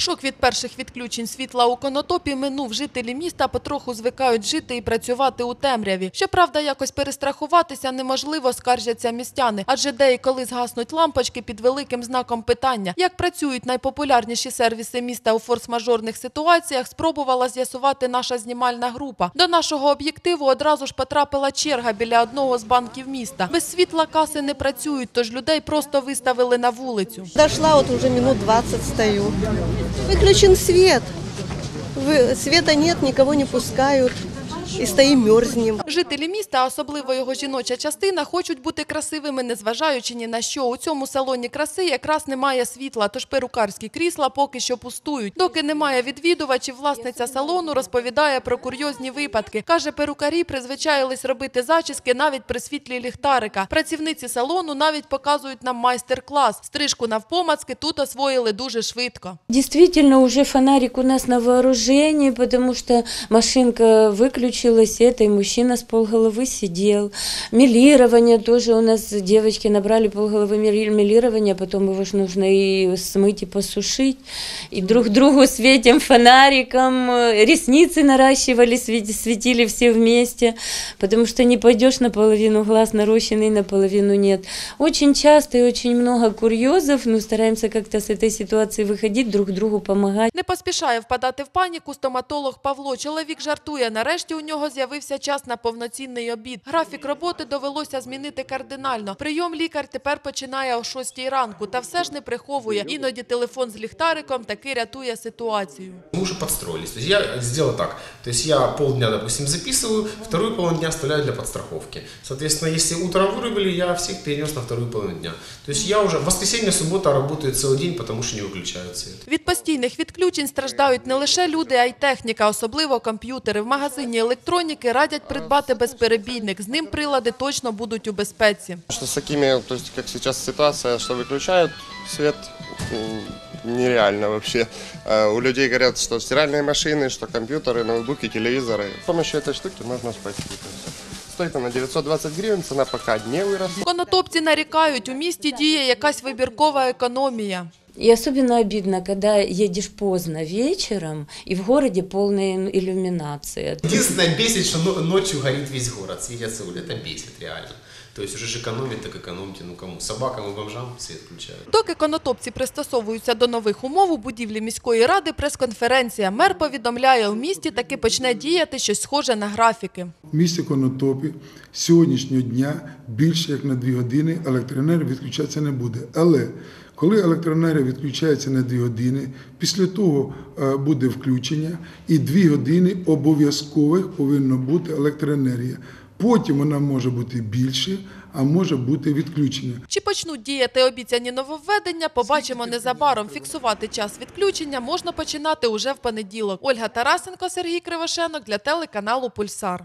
Шок від перших відключень світла у Конотопі минув. Жителі міста потроху звикають жити і працювати у темряві. Щоправда, якось перестрахуватися неможливо, скаржаться містяни. Адже де і коли згаснуть лампочки під великим знаком питання. Як працюють найпопулярніші сервіси міста у форс-мажорних ситуаціях, спробувала з'ясувати наша знімальна група. До нашого об'єктиву одразу ж потрапила черга біля одного з банків міста. Без світла каси не працюють, тож людей просто виставили на вулицю. Дошла, вот уже минут 20 стою. Выключен свет. Света нет, никого не пускают. И стоим, мерзнем. Жителі міста, особливо його жіноча частина, хочуть бути красивими, незважаючи ні на що. У цьому салоні краси якраз немає світла, тож перукарські крісла поки що пустують. Доки немає відвідувачів, власниця салону розповідає про курйозні випадки. Каже, перукарі призвичаїлись робити зачіски навіть при світлі ліхтарика. Працівниці салону навіть показують нам майстер-клас. Стрижку навпомацки тут освоїли дуже швидко. Действительно, уже фонарик у нас на вооружении, потому что машинка выключилась, это и мужчина с полголовы сидел. Милирование тоже у нас девочки набрали полголовы мили- милирования, потом его же нужно и смыть, и посушить. И друг другу светим фонариком, э, ресницы наращивали, свети- светили все вместе, потому что не пойдешь наполовину глаз нарощенный, наполовину нет. Очень часто и очень много курьезов, но стараемся как-то с этой ситуации выходить, друг другу помогать. Не поспішає впадати в паніку стоматолог Павло. Чоловік жартує. Нарешті у нього з'явився час на повноцінний обід. Графік роботи довелося змінити кардинально. Прийом лікар тепер починає о 6 ранку, та все ж не приховує. Іноді телефон з ліхтариком таки рятує ситуацію. Мы уже подстроились. То есть я сделал так. То есть я полдня, допустим, записываю, вторую половину дня оставляю для подстраховки. Соответственно, если утром вырубили, я всех перенес на вторую половину дня. То есть я уже в воскресенье, суббота работаю целый день, потому что не выключают свет. Від постійних відключень страждають не лише люди, а й техніка, особливо комп'ютери. В магазині електроніки радять придбати безперебійник. З ним прилади точно будуть у безпеці. Что с такими, то есть как сейчас ситуация, что выключают свет, м, нереально вообще. Э, У людей говорят, что стиральные машины, что компьютеры, ноутбуки, телевизоры. С помощью этой штуки можно спасти это всё. Стоит она 920 гривен, цена пока не выросла. Конотопці нарікають, у місті діє якась вибіркова економія. И особенно обидно, когда едешь поздно вечером, и в городе полная иллюминация. Единственное бесит, что но- ночью горит весь город, светятся улицы. Это бесит реально. То есть уже же экономить, так экономьте, ну кому? Собакам и бомжам свет включают. Доки конотопці пристосовуються до нових умов у будівлі міської ради, прес-конференція. Мер повідомляє, у місті таки почне діяти щось схоже на графіки. В місті Конотопі з сьогоднішнього дня більше як на 2 години електроенергія відключатися не буде. Але коли електроенергія відключається на 2 години, після того е, буде включення і 2 години обов'язкових повинна бути електроенергія. Потім вона може бути більше, а може бути відключення. Чи почнуть діяти обіцяні нововведення, побачимо незабаром. Фіксувати час відключення можна починати уже в понеділок. Ольга Тарасенко, Сергій Кривошенок для телеканалу Пульсар.